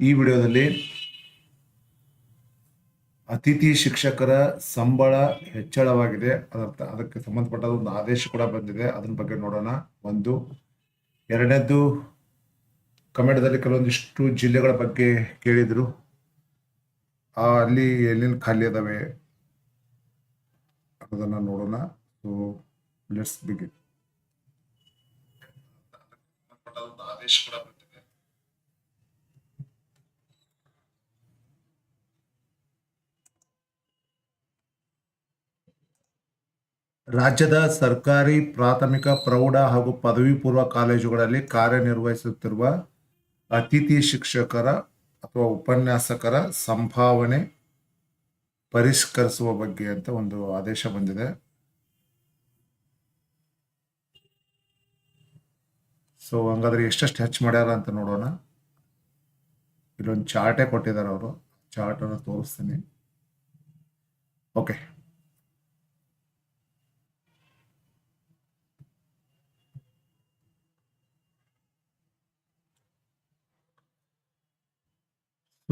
ಈ ವಿಡಿಯೋದಲ್ಲಿ ಅತಿಥಿ ಶಿಕ್ಷಕರ ಸಂಬಳ ಹೆಚ್ಚಳವಾಗಿದೆ. ಅದರ್ಥ ಅದಕ್ಕೆ ಸಂಬಂಧಪಟ್ಟ ಒಂದು ಆದೇಶ ಕೂಡ ಬಂದಿದೆ. ಅದನ್ನ ಬಗ್ಗೆ ನೋಡೋಣ. ಒಂದು ಎರಡನೇದು ಕನ್ನಡದಲ್ಲಿ ಕೆಲವೊಂದಿಷ್ಟು ಜಿಲ್ಲೆಗಳ ಬಗ್ಗೆ ಕೇಳಿದ್ರು. ಆ, ಅಲ್ಲಿ ಎಲ್ಲಿನ ಖಾಲಿ ಅದಾವೆ ಅನ್ನೋದನ್ನು ನೋಡೋಣ. ಸೊ ಲೆಟ್ಸ್ ಬಿಗಿನ್ ಆದೇಶ ಕೂಡ ರಾಜ್ಯದ ಸರ್ಕಾರಿ ಪ್ರಾಥಮಿಕ ಪ್ರೌಢ ಹಾಗೂ ಪದವಿ ಪೂರ್ವ ಕಾಲೇಜುಗಳಲ್ಲಿ ಕಾರ್ಯನಿರ್ವಹಿಸುತ್ತಿರುವ ಅತಿಥಿ ಶಿಕ್ಷಕರ ಅಥವಾ ಉಪನ್ಯಾಸಕರ ಸಂಭಾವನೆ ಪರಿಷ್ಕರಿಸುವ ಬಗ್ಗೆ ಅಂತ ಒಂದು ಆದೇಶ ಬಂದಿದೆ. ಸೊ ಹಂಗಾದ್ರೆ ಎಷ್ಟೆಷ್ಟು ಹೆಚ್ಚು ಮಾಡ್ಯಾರ ಅಂತ ನೋಡೋಣ. ಇಲ್ಲೊಂದು ಚಾರ್ಟೇ ಕೊಟ್ಟಿದ್ದಾರೆ ಅವರು. ಚಾರ್ಟನ್ನು ತೋರಿಸ್ತೀನಿ. ಓಕೆ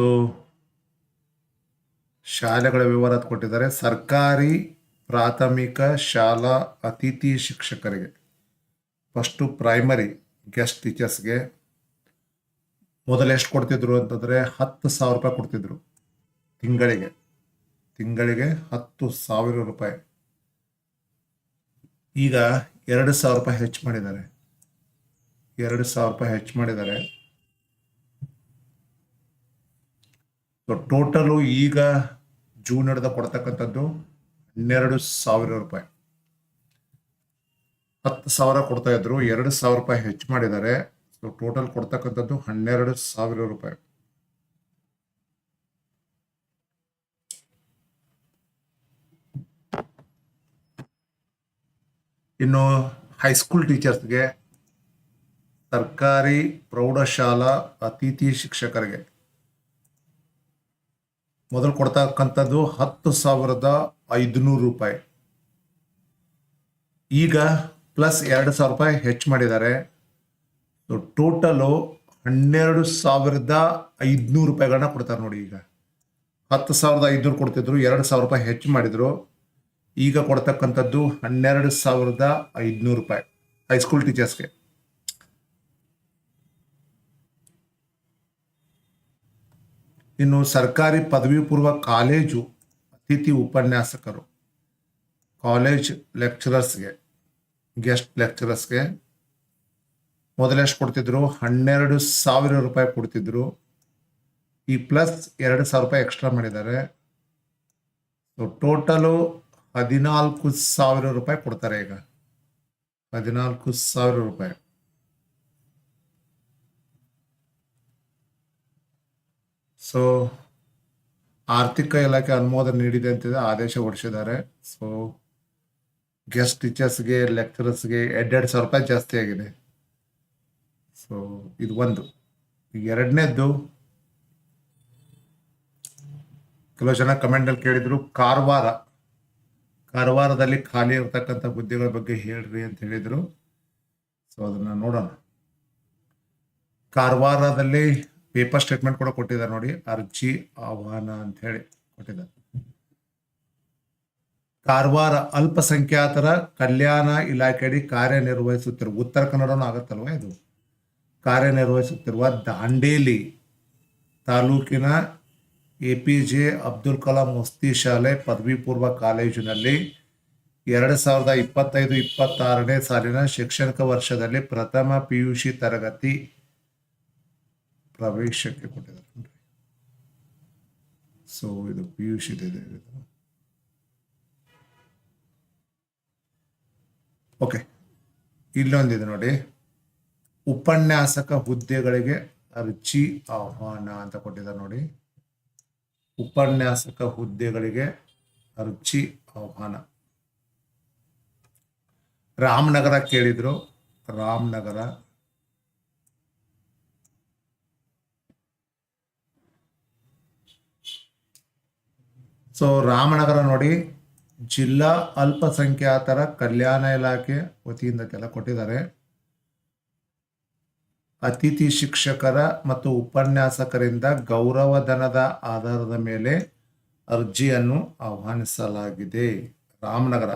ಸೊ ಶಾಲೆಗಳ ವಿವರ ಕೊಟ್ಟಿದ್ದಾರೆ. ಸರ್ಕಾರಿ ಪ್ರಾಥಮಿಕ ಶಾಲಾ ಅತಿಥಿ ಶಿಕ್ಷಕರಿಗೆ ಫಸ್ಟು ಪ್ರೈಮರಿ ಗೆಸ್ಟ್ ಟೀಚರ್ಸ್ಗೆ ಮೊದಲು ಎಷ್ಟು ಕೊಡ್ತಿದ್ರು ಅಂತಂದರೆ ಹತ್ತು ಸಾವಿರ ರೂಪಾಯಿ ಕೊಡ್ತಿದ್ರು ತಿಂಗಳಿಗೆ. ತಿಂಗಳಿಗೆ ಹತ್ತು ಸಾವಿರ ರೂಪಾಯಿ. ಈಗ ಎರಡು ಸಾವಿರ ರೂಪಾಯಿ ಹೆಚ್ಚು ಮಾಡಿದ್ದಾರೆ. ಎರಡು ಸಾವಿರ ರೂಪಾಯಿ ಹೆಚ್ಚು ಮಾಡಿದ್ದಾರೆ. ಸೊ ಟೋಟಲು ಈಗ ಜೂನ್ ಹಿಡ್ದ ಕೊಡ್ತಕ್ಕಂಥದ್ದು ಹನ್ನೆರಡು ಸಾವಿರ ರೂಪಾಯಿ. ಹತ್ತು ಸಾವಿರ ಕೊಡ್ತಾ ಇದ್ರು, ಎರಡು ಸಾವಿರ ರೂಪಾಯಿ ಹೆಚ್ಚು ಮಾಡಿದ್ದಾರೆ. ಸೊ ಟೋಟಲ್ ಕೊಡ್ತಕ್ಕಂಥದ್ದು ಹನ್ನೆರಡು ಸಾವಿರ ರೂಪಾಯಿ. ಇನ್ನು ಹೈಸ್ಕೂಲ್ ಟೀಚರ್ಸ್ಗೆ ಸರ್ಕಾರಿ ಪ್ರೌಢಶಾಲಾ ಅತಿಥಿ ಶಿಕ್ಷಕರಿಗೆ ಮೊದಲು ಕೊಡ್ತಕ್ಕಂಥದ್ದು ಹತ್ತು ಸಾವಿರದ ಐದುನೂರು ರೂಪಾಯಿ. ಈಗ ಪ್ಲಸ್ ಎರಡು ಸಾವಿರ ರೂಪಾಯಿ ಹೆಚ್ಚು ಮಾಡಿದ್ದಾರೆ. ಟೋಟಲು ಹನ್ನೆರಡು ಸಾವಿರದ ಐದುನೂರು ರೂಪಾಯಿಗಳನ್ನ ಕೊಡ್ತಾರೆ ನೋಡಿ ಈಗ. ಹತ್ತು ಸಾವಿರದ ಐದುನೂರು ಕೊಡ್ತಿದ್ರು, ಎರಡು ಸಾವಿರ ರೂಪಾಯಿ ಹೆಚ್ಚು ಮಾಡಿದ್ರು. ಈಗ ಕೊಡ್ತಕ್ಕಂಥದ್ದು ಹನ್ನೆರಡು ಸಾವಿರದ ಐದುನೂರು ರೂಪಾಯಿ ಹೈಸ್ಕೂಲ್ ಟೀಚರ್ಸ್ಗೆ. ಇನ್ನು ಸರ್ಕಾರಿ ಪದವಿ ಪೂರ್ವ ಕಾಲೇಜು ಅತಿಥಿ ಉಪನ್ಯಾಸಕರು. ಕಾಲೇಜ್ ಲೆಕ್ಚರರ್ಸ್ಗೆ, ಗೆಸ್ಟ್ ಲೆಕ್ಚರರ್ಸ್ಗೆ ಮೊದಲೆಷ್ಟು ಕೊಡ್ತಿದ್ರು, ಹನ್ನೆರಡು ಸಾವಿರ ರೂಪಾಯಿ ಕೊಡ್ತಿದ್ರು. ಈ ಪ್ಲಸ್ ಎರಡು ಸಾವಿರ ರೂಪಾಯಿ ಎಕ್ಸ್ಟ್ರಾ ಮಾಡಿದ್ದಾರೆ. ಸೊ ಟೋಟಲು ಹದಿನಾಲ್ಕು ಸಾವಿರ ರೂಪಾಯಿ ಕೊಡ್ತಾರೆ ಈಗ. ಹದಿನಾಲ್ಕು ಸಾವಿರ ರೂಪಾಯಿ. ಸೊ ಆರ್ಥಿಕ ಇಲಾಖೆ ಅನುಮೋದನೆ ನೀಡಿದೆ ಅಂತಿದೆ, ಆದೇಶ ಹೊಡಿಸಿದ್ದಾರೆ ಸೊ ಗೆಸ್ಟ್ ಟೀಚರ್ಸ್ಗೆ ಲೆಕ್ಚರರ್ಸ್ಗೆ ಎರಡೆರಡು ಸಾವಿರ ರೂಪಾಯಿ ಜಾಸ್ತಿ ಆಗಿದೆ. ಸೊ ಇದು ಒಂದು. ಎರಡನೇದ್ದು, ಕೆಲವು ಜನ ಕಮೆಂಟಲ್ಲಿ ಕೇಳಿದ್ರು, ಕಾರವಾರ. ಕಾರವಾರದಲ್ಲಿ ಖಾಲಿ ಇರತಕ್ಕಂಥ ಹುದ್ದೆಗಳ ಬಗ್ಗೆ ಹೇಳ್ರಿ ಅಂತ ಹೇಳಿದ್ರು. ಸೊ ಅದನ್ನ ನೋಡೋಣ. ಕಾರವಾರದಲ್ಲಿ ಪೇಪರ್ ಸ್ಟೇಟ್ಮೆಂಟ್ ಕೂಡ ಕೊಟ್ಟಿದ್ದಾರೆ ನೋಡಿ, ಅರ್ಜಿ ಆಹ್ವಾನ ಅಂತ ಹೇಳಿ ಕೊಟ್ಟಿದ್ದಾರೆ. ಕಾರವಾರ ಅಲ್ಪಸಂಖ್ಯಾತರ ಕಲ್ಯಾಣ ಇಲಾಖೆಯಡಿ ಕಾರ್ಯನಿರ್ವಹಿಸುತ್ತಿರುವ, ಉತ್ತರ ಕನ್ನಡನೂ ಆಗತ್ತಲ್ವ ಇದು? ಕಾರ್ಯನಿರ್ವಹಿಸುತ್ತಿರುವ ದಾಂಡೇಲಿ ತಾಲೂಕಿನ A P J Abdul Kalam ವಸ್ತಿ ಶಾಲೆ ಪದವಿ ಪೂರ್ವ ಕಾಲೇಜಿನಲ್ಲಿ ಎರಡು ಸಾವಿರದ ಇಪ್ಪತ್ತೈದು, ಇಪ್ಪತ್ತಾರನೇ ಸಾಲಿನ ಶೈಕ್ಷಣಿಕ ವರ್ಷದಲ್ಲಿ ಪ್ರಥಮ ಪಿಯುಸಿ ತರಗತಿ ಪ್ರವೇಶಕ್ಕೆ ಕೊಟ್ಟಿದ್ದಾರೆ. ನೋಡ್ರಿ ಸೊ ಇದು ಪಿ ಯು ಸಿ ಇದೆ, ಇದು. ಓಕೆ ಇಲ್ಲೊಂದಿದೆ ನೋಡಿ. ಉಪನ್ಯಾಸಕ ಹುದ್ದೆಗಳಿಗೆ ಅರ್ಜಿ ಆಹ್ವಾನ ಅಂತ ಕೊಟ್ಟಿದ್ದಾರೆ ನೋಡಿ. ಉಪನ್ಯಾಸಕ ಹುದ್ದೆಗಳಿಗೆ ಅರ್ಜಿ ಆಹ್ವಾನ. ರಾಮನಗರ ಕೇಳಿದ್ರು. ರಾಮನಗರ ಸೊ ರಾಮನಗರ ನೋಡಿ, ಜಿಲ್ಲಾ ಅಲ್ಪಸಂಖ್ಯಾತರ ಕಲ್ಯಾಣ ಇಲಾಖೆ ವತಿಯಿಂದ ಕೆಲ ಕೊಟ್ಟಿದ್ದಾರೆ. ಅತಿಥಿ ಶಿಕ್ಷಕರ ಮತ್ತು ಉಪನ್ಯಾಸಕರಿಂದ ಗೌರವಧನದ ಆಧಾರದ ಮೇಲೆ ಅರ್ಜಿಯನ್ನು ಆಹ್ವಾನಿಸಲಾಗಿದೆ ರಾಮನಗರ.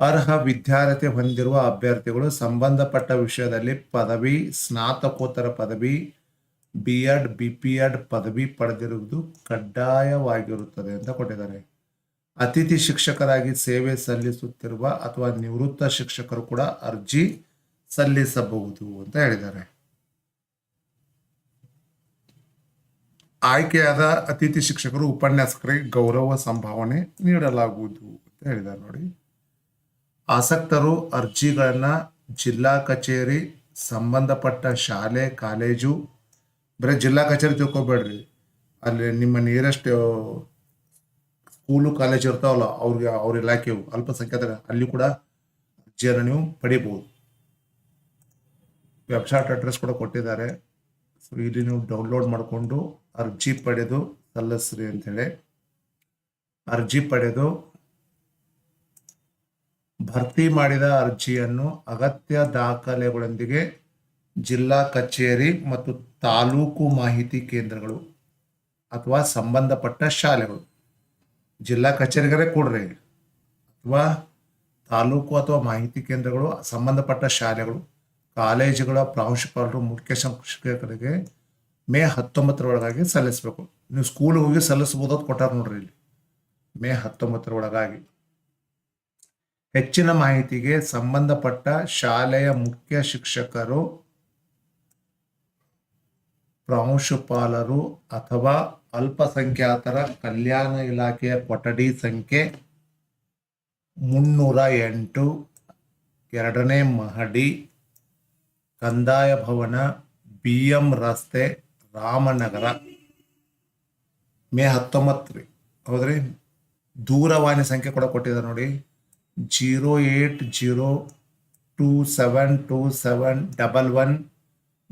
ಅರ್ಹ ವಿದ್ಯಾರ್ಥಿ ಹೊಂದಿರುವ ಅಭ್ಯರ್ಥಿಗಳು ಸಂಬಂಧಪಟ್ಟ ವಿಷಯದಲ್ಲಿ ಪದವಿ, ಸ್ನಾತಕೋತ್ತರ ಪದವಿ B Ed B P Ed ಪದವಿ ಪಡೆದಿರುವುದು ಕಡ್ಡಾಯವಾಗಿರುತ್ತದೆ ಅಂತ ಕೊಟ್ಟಿದ್ದಾರೆ. ಅತಿಥಿ ಶಿಕ್ಷಕರಾಗಿ ಸೇವೆ ಸಲ್ಲಿಸುತ್ತಿರುವ ಅಥವಾ ನಿವೃತ್ತ ಶಿಕ್ಷಕರು ಕೂಡ ಅರ್ಜಿ ಸಲ್ಲಿಸಬಹುದು ಅಂತ ಹೇಳಿದ್ದಾರೆ. ಆಯ್ಕೆಯಾದ ಅತಿಥಿ ಶಿಕ್ಷಕರು ಉಪನ್ಯಾಸಕರಿಗೆ ಗೌರವ ಸಂಭಾವನೆ ನೀಡಲಾಗುವುದು ಅಂತ ಹೇಳಿದ್ದಾರೆ ನೋಡಿ. ಆಸಕ್ತರು ಅರ್ಜಿಗಳನ್ನ ಜಿಲ್ಲಾ ಕಚೇರಿ, ಸಂಬಂಧಪಟ್ಟ ಶಾಲೆ, ಕಾಲೇಜು ಬರೀ ಜಿಲ್ಲಾ ಕಚೇರಿ ತಿಳ್ಕೊಬೇಡ್ರಿ. ಅಲ್ಲಿ ನಿಮ್ಮ ನಿಯರೆಸ್ಟ್ ಸ್ಕೂಲು ಕಾಲೇಜ್ ಇರ್ತಾವಲ್ಲ, ಅವ್ರಿಗೆ ಅವ್ರ ಇಲಾಖೆಯು ಅಲ್ಪಸಂಖ್ಯಾತರ, ಅಲ್ಲಿ ಕೂಡ ಅರ್ಜಿಯನ್ನು ನೀವು ಪಡೀಬಹುದು. ವೆಬ್ಸೈಟ್ ಅಡ್ರೆಸ್ ಕೂಡ ಕೊಟ್ಟಿದ್ದಾರೆ. ಸೊ ಇಲ್ಲಿ ನೀವು ಡೌನ್ಲೋಡ್ ಮಾಡಿಕೊಂಡು ಅರ್ಜಿ ಪಡೆದು ಸಲ್ಲಿಸ್ರಿ ಅಂತೇಳಿ ಅರ್ಜಿ ಪಡೆದು ಭರ್ತಿ ಮಾಡಿದ ಅರ್ಜಿಯನ್ನು ಅಗತ್ಯ ದಾಖಲೆಗಳೊಂದಿಗೆ ಜಿಲ್ಲಾ ಕಚೇರಿ ಮತ್ತು ತಾಲೂಕು ಮಾಹಿತಿ ಕೇಂದ್ರಗಳು ಅಥವಾ ಸಂಬಂಧಪಟ್ಟ ಶಾಲೆಗಳು. ಜಿಲ್ಲಾ ಕಚೇರಿಗರೇ ಕೊಡ್ರಿ. ಅಥವಾ ತಾಲೂಕು ಅಥವಾ ಮಾಹಿತಿ ಕೇಂದ್ರಗಳು, ಸಂಬಂಧಪಟ್ಟ ಶಾಲೆಗಳು, ಕಾಲೇಜುಗಳ ಪ್ರಾಂಶುಪಾಲರು, ಮುಖ್ಯ ಶಿಕ್ಷಕರಿಗೆ ಮೇ ಹತ್ತೊಂಬತ್ತರೊಳಗಾಗಿ ಸಲ್ಲಿಸಬೇಕು. ನೀವು ಸ್ಕೂಲ್ ಹೋಗಿ ಸಲ್ಲಿಸ್ಬೋದು ಅಂತ ಕೊಟ್ಟಾರ ನೋಡ್ರಿ ಇಲ್ಲಿ. ಮೇ ಹತ್ತೊಂಬತ್ತರ ಒಳಗಾಗಿ ಹೆಚ್ಚಿನ ಮಾಹಿತಿಗೆ ಸಂಬಂಧಪಟ್ಟ ಶಾಲೆಯ ಮುಖ್ಯ ಶಿಕ್ಷಕರು ಪ್ರಾಂಶುಪಾಲರು ಅಥವಾ ಅಲ್ಪಸಂಖ್ಯಾತರ ಕಲ್ಯಾಣ ಇಲಾಖೆಯ ಕೊಠಡಿ ಸಂಖ್ಯೆ ಮುನ್ನೂರ ಎಂಟು, ಎರಡನೇ ಮಹಡಿ, ಕಂದಾಯ ಭವನ ಬಿ ಎಂ ರಸ್ತೆ, ರಾಮನಗರ. ಮೇ ಹತ್ತೊಂಬತ್ತು ರೀ ಹೌದ್ರಿ? ದೂರವಾಣಿ ಸಂಖ್ಯೆ ಕೂಡ ಕೊಟ್ಟಿದ್ದಾರೆ ನೋಡಿ. Zero eight zero two seven two seven double one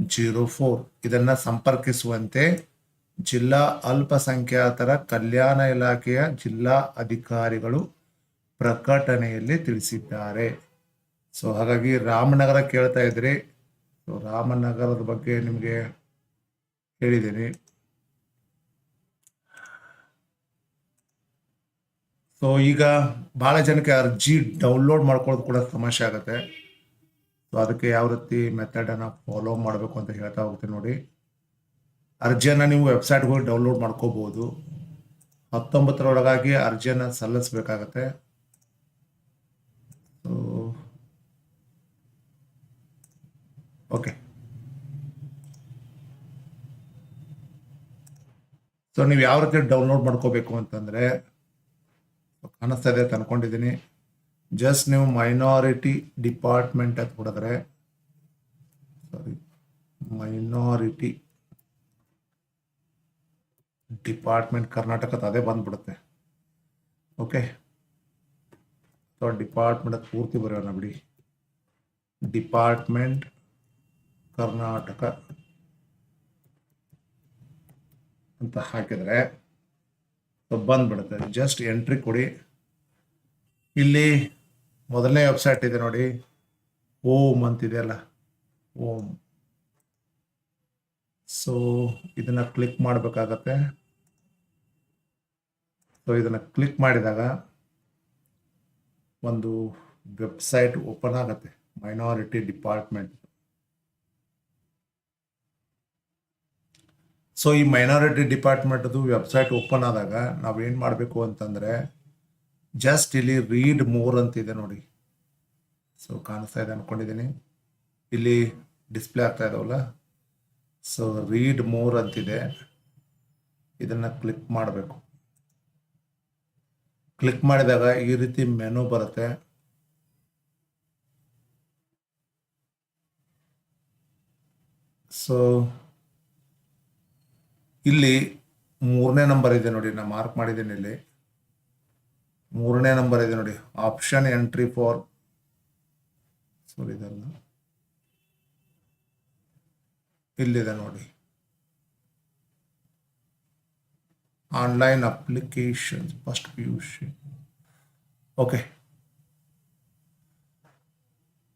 zero four. ಇದನ್ನು ಸಂಪರ್ಕಿಸುವಂತೆ ಜಿಲ್ಲಾ ಅಲ್ಪಸಂಖ್ಯಾತರ ಕಲ್ಯಾಣ ಇಲಾಖೆಯ ಜಿಲ್ಲಾ ಅಧಿಕಾರಿಗಳು ಪ್ರಕಟಣೆಯಲ್ಲಿ ತಿಳಿಸಿದ್ದಾರೆ. ಸೊ ಹಾಗಾಗಿ ರಾಮನಗರ ಕೇಳ್ತಾ ಇದ್ರಿ. ಸೊ ರಾಮನಗರದ ಬಗ್ಗೆ ನಿಮಗೆ ಹೇಳಿದ್ದೀನಿ. ಸೊ ಈಗ ಭಾಳ ಜನಕ್ಕೆ ಅರ್ಜಿ ಡೌನ್ಲೋಡ್ ಮಾಡ್ಕೊಳ್ಳೋದು ಕೂಡ ಸಮಸ್ಯೆ ಆಗುತ್ತೆ. ಸೊ ಅದಕ್ಕೆ ಯಾವ ರೀತಿ ಮೆಥಡನ್ನು ಫಾಲೋ ಮಾಡಬೇಕು ಅಂತ ಹೇಳ್ತಾ ಹೋಗ್ತೀನಿ ನೋಡಿ. ಅರ್ಜಿಯನ್ನು ನೀವು ವೆಬ್ಸೈಟ್ ಹೋಗಿ ಡೌನ್ಲೋಡ್ ಮಾಡ್ಕೋಬೋದು. ಹತ್ತೊಂಬತ್ತರೊಳಗಾಗಿ ಅರ್ಜಿಯನ್ನು ಸಲ್ಲಿಸಬೇಕಾಗತ್ತೆ. ಓಕೆ ಸೊ ನೀವು ಯಾವ ರೀತಿ ಡೌನ್ಲೋಡ್ ಮಾಡ್ಕೋಬೇಕು ಅಂತಂದರೆ, ಕಾಣಿಸ್ತಾ ಇದೆ ಅಂತ ಅನ್ಕೊಂಡಿದ್ದೀನಿ. ಜಸ್ಟ್ ನೀವು ಮೈನಾರಿಟಿ ಡಿಪಾರ್ಟ್ಮೆಂಟ್ ಅಂತ ಕೊಡಿದ್ರೆ ಸಾರಿ ಮೈನಾರಿಟಿ ಡಿಪಾರ್ಟ್ಮೆಂಟ್ ಕರ್ನಾಟಕದ ಅದೇ ಬಂದ್ಬಿಡುತ್ತೆ. ಓಕೆ ಸೊ ಡಿಪಾರ್ಟ್ಮೆಂಟ್ ಪೂರ್ತಿ ಬರೆಯೋಣ ಬಿಡಿ. ಡಿಪಾರ್ಟ್ಮೆಂಟ್ ಕರ್ನಾಟಕ ಅಂತ ಹಾಕಿದರೆ ಬಂದ್ಬಿಡುತ್ತೆ. ಜಸ್ಟ್ ಎಂಟ್ರಿ ಕೊಡಿ. ಇಲ್ಲಿ ಮೊದಲನೇ ವೆಬ್ಸೈಟ್ ಇದೆ ನೋಡಿ. ಓಮ್ ಅಂತಿದೆಯಲ್ಲ. ಓಮ್ ಸೊ ಇದನ್ನ ಕ್ಲಿಕ್ ಮಾಡಬೇಕಾಗತ್ತೆ. ಸೊ ಇದನ್ನ ಕ್ಲಿಕ್ ಮಾಡಿದಾಗ ಒಂದು ವೆಬ್ಸೈಟ್ ಓಪನ್ ಆಗುತ್ತೆ. ಮೈನಾರಿಟಿ ಡಿಪಾರ್ಟ್ಮೆಂಟ್ ಸೊ ಈ ಮೈನಾರಿಟಿ ಡಿಪಾರ್ಟ್ಮೆಂಟ್ದು ವೆಬ್ಸೈಟ್ ಓಪನ್ ಆದಾಗ ನಾವೇನು ಮಾಡಬೇಕು ಅಂತಂದರೆ ಜಸ್ಟ್ ಇಲ್ಲಿ ರೀಡ್ ಮೋರ್ ಅಂತಿದೆ ನೋಡಿ. ಸೊ ಕಾಣಿಸ್ತಾ ಇದೆ ಅನ್ಕೊಂಡಿದ್ದೀನಿ ಇಲ್ಲಿ ಡಿಸ್ಪ್ಲೇ ಆಗ್ತಾ ಇದಾವಲ್ಲ? ಸೊ ರೀಡ್ ಮೋರ್ ಅಂತಿದೆ ಇದನ್ನು ಕ್ಲಿಕ್ ಮಾಡಬೇಕು. ಕ್ಲಿಕ್ ಮಾಡಿದಾಗ ಈ ರೀತಿ ಮೆನು ಬರುತ್ತೆ. ಸೊ ಇಲ್ಲಿ ಮೂರನೇ ನಂಬರ್ ಇದೆ ನೋಡಿ. ನಾನು ಮಾರ್ಕ್ ಮಾಡಿದ್ದೀನಿ ಇಲ್ಲಿ. ಮೂರನೇ ನಂಬರ್ ಇದೆ ನೋಡಿ. ಆಪ್ಷನ್ ಎಂಟ್ರಿ ಫಾರ್ ಸಾರಿ ಇದಲ್ಲ. ಇಲ್ಲಿದೆ ನೋಡಿ. Online application first P U C okay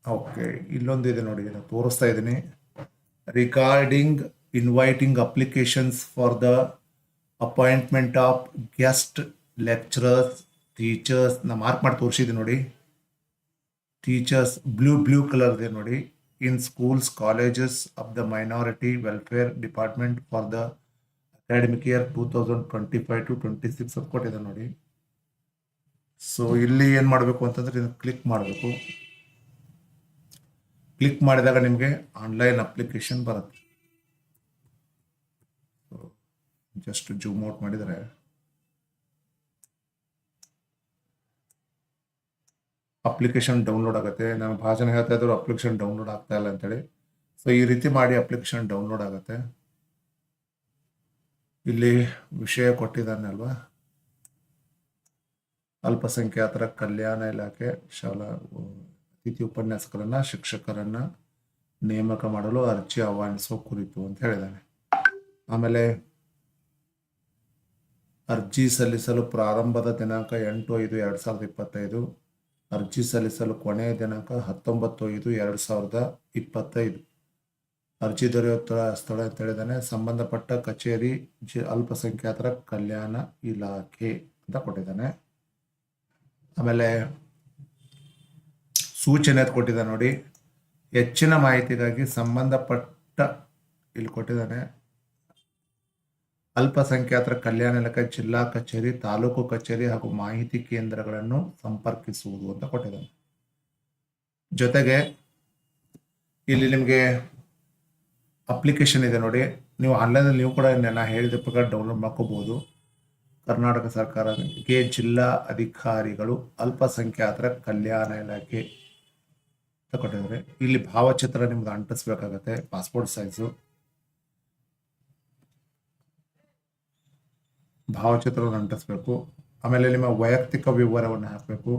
okay ಇಲ್ಲೊಂದು ಇದೆ ನೋಡಿ ನಾನು ತೋರಿಸ್ತಾ ಇದ್ದೀನಿ. Regarding inviting applications for the appointment of guest lecturers teachers ನಾ ಮಾರ್ಕ್ ಮಾಡಿ ತೋರಿಸಿದೆ ನೋಡಿ. ಟೀಚರ್ಸ್ ಬ್ಲೂ ಬ್ಲೂ ಕಲರ್ ಇದೆ ನೋಡಿ. In schools colleges of the minority welfare department for the academic year two thousand twenty five to twenty six ಅಂತ ಕೊಟ್ಟಿದೆ ನೋಡಿ. So ಇಲ್ಲಿ ಏನು ಮಾಡಬೇಕು ಅಂತಂದ್ರೆ ಇದನ್ನು ಕ್ಲಿಕ್ ಮಾಡಬೇಕು. ಕ್ಲಿಕ್ ಮಾಡಿದಾಗ ನಿಮಗೆ ಆನ್ಲೈನ್ ಅಪ್ಲಿಕೇಶನ್ ಬರುತ್ತೆ. ಜಸ್ಟ್ ಜೂಮ್ ಔಟ್ ಮಾಡಿದರೆ ಅಪ್ಲಿಕೇಶನ್ ಡೌನ್ಲೋಡ್ ಆಗುತ್ತೆ. ನಾನು ಭಾಷಣ ಹೇಳ್ತಾ ಇದ್ರು ಅಪ್ಲಿಕೇಶನ್ ಡೌನ್ಲೋಡ್ ಆಗ್ತಾ ಇಲ್ಲ ಅಂತೇಳಿ. ಸೊ ಈ ರೀತಿ ಮಾಡಿ ಅಪ್ಲಿಕೇಶನ್ ಡೌನ್ಲೋಡ್ ಆಗುತ್ತೆ. ಇಲ್ಲಿ ವಿಷಯ ಕೊಟ್ಟಿದ್ದಾನೆ ಅಲ್ವಾ? ಅಲ್ಪಸಂಖ್ಯಾತರ ಕಲ್ಯಾಣ ಇಲಾಖೆ ಶಾಲಾ ಅತಿಥಿ ಉಪನ್ಯಾಸಕರನ್ನ, ಶಿಕ್ಷಕರನ್ನ ನೇಮಕ ಮಾಡಲು ಅರ್ಜಿ ಆಹ್ವಾನಿಸುವ ಕುರಿತು ಅಂತ ಹೇಳಿದ್ದಾನೆ. ಆಮೇಲೆ ಅರ್ಜಿ ಸಲ್ಲಿಸಲು ಪ್ರಾರಂಭದ ದಿನಾಂಕ ಎಂಟು ಐದು ಎರಡು ಸಾವಿರದ ಇಪ್ಪತ್ತೈದು. ಅರ್ಜಿ ಸಲ್ಲಿಸಲು ಕೊನೆಯ ದಿನಾಂಕ ಹತ್ತೊಂಬತ್ತು ಐದು ಎರಡು ಸಾವಿರದ ಇಪ್ಪತ್ತೈದು. ಅರ್ಜಿ ದೊರೆಯುವ ಸ್ಥಳ ಅಂತ ಹೇಳಿದಾನೆ ಸಂಬಂಧಪಟ್ಟ ಕಚೇರಿ, ಜಿ, ಅಲ್ಪಸಂಖ್ಯಾತರ ಕಲ್ಯಾಣ ಇಲಾಖೆ ಅಂತ ಕೊಟ್ಟಿದ್ದಾನೆ. ಆಮೇಲೆ ಸೂಚನೆ ಅಂತ ಕೊಟ್ಟಿದ್ದಾನೆ ನೋಡಿ. ಹೆಚ್ಚಿನ ಮಾಹಿತಿಗಾಗಿ ಸಂಬಂಧಪಟ್ಟ ಇಲ್ಲಿ ಕೊಟ್ಟಿದ್ದಾನೆ. ಅಲ್ಪಸಂಖ್ಯಾತರ ಕಲ್ಯಾಣ ಇಲಾಖೆ, ಜಿಲ್ಲಾ ಕಚೇರಿ, ತಾಲೂಕು ಕಚೇರಿ ಹಾಗೂ ಮಾಹಿತಿ ಕೇಂದ್ರಗಳನ್ನು ಸಂಪರ್ಕಿಸುವುದು ಅಂತ ಕೊಟ್ಟಿದ್ದಾನೆ. ಜೊತೆಗೆ ಇಲ್ಲಿ ನಿಮಗೆ ಅಪ್ಲಿಕೇಶನ್ ಇದೆ ನೋಡಿ. ನೀವು ಆನ್ಲೈನಲ್ಲಿ ನೀವು ಕೂಡ ನಾನು ಹೇಳಿದ ಪ್ರಕಾರ ಡೌನ್ಲೋಡ್ ಮಾಡ್ಕೋಬಹುದು ಕರ್ನಾಟಕ ಸರ್ಕಾರಕ್ಕೆ ಜಿಲ್ಲಾ ಅಧಿಕಾರಿಗಳು ಅಲ್ಪಸಂಖ್ಯಾತರ ಕಲ್ಯಾಣ ಇಲಾಖೆ ಅಂತ ಕೊಟ್ಟಿದ್ದಾರೆ. ಇಲ್ಲಿ ಭಾವಚಿತ್ರ ನಿಮ್ಗೆ ಅಂಟಿಸ್ಬೇಕಾಗತ್ತೆ. ಪಾಸ್ಪೋರ್ಟ್ ಸೈಜು ಭಾವಚಿತ್ರವನ್ನು ಅಂಟಿಸ್ಬೇಕು ಆಮೇಲೆ ನಿಮ್ಮ ವೈಯಕ್ತಿಕ ವಿವರವನ್ನು ಹಾಕಬೇಕು.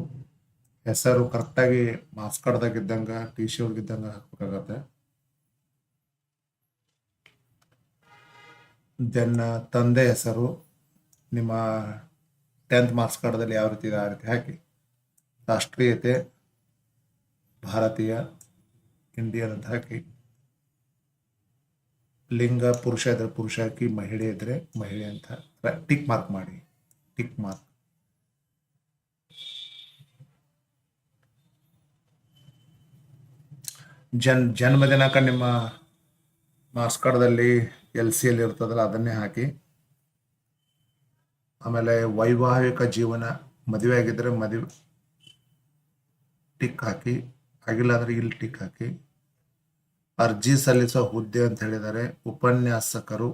ಹೆಸರು ಕರೆಕ್ಟಾಗಿ ಮಾರ್ಕ್ಸ್ ಕಾರ್ಡ್ದಾಗಿದ್ದಂಗೆ ಟಿ ಇದ್ದಂಗ ಹಾಕಬೇಕಾಗತ್ತೆ. ದೆನ್ ತಂದೆ ಹೆಸರು, ನಿಮ್ಮ ಟೆಂತ್ ಮಾರ್ಕ್ಸ್ ಕಾರ್ಡ್ದಲ್ಲಿ ಯಾವ ರೀತಿ ಇದೆ, ಆ ರೀತಿ ಹಾಕಿ. ರಾಷ್ಟ್ರೀಯತೆ ಭಾರತೀಯ ಇಂಡಿಯನ್ ಅಂತ ಹಾಕಿ. ಲಿಂಗ, ಪುರುಷ ಇದ್ರೆ ಪುರುಷ ಹಾಕಿ, ಮಹಿಳೆ ಇದ್ರೆ ಮಹಿಳೆ ಅಂತ. ಟಿಕ್ ಮಾರ್ಕ್ ಮಾಡಿ. ಟಿಕ್ ಮಾರ್ಕ್ ಜನ್, ಜನ್ಮ ದಿನಾಂಕ ನಿಮ್ಮ ಮಾರ್ಕ್ಸ್ ಕಾರ್ಡ್ದಲ್ಲಿ ಎಲ್ ಸಿ ಎಲ್ಲಿ ಇರ್ತದಲ್ಲ, ಅದನ್ನೇ ಹಾಕಿ. ಆಮೇಲೆ ವೈವಾಹಿಕ ಜೀವನ, ಮದುವೆ ಆಗಿದ್ರೆ ಮದುವೆ ಟಿಕ್ ಹಾಕಿ, ಆಗಿಲ್ಲ ಅಂದ್ರೆ ಇಲ್ಲಿ ಟಿಕ್ ಹಾಕಿ. ಅರ್ಜಿ ಸಲ್ಲಿಸೋ ಹುದ್ದೆ ಅಂತ ಹೇಳಿದ್ದಾರೆ ಉಪನ್ಯಾಸಕರು.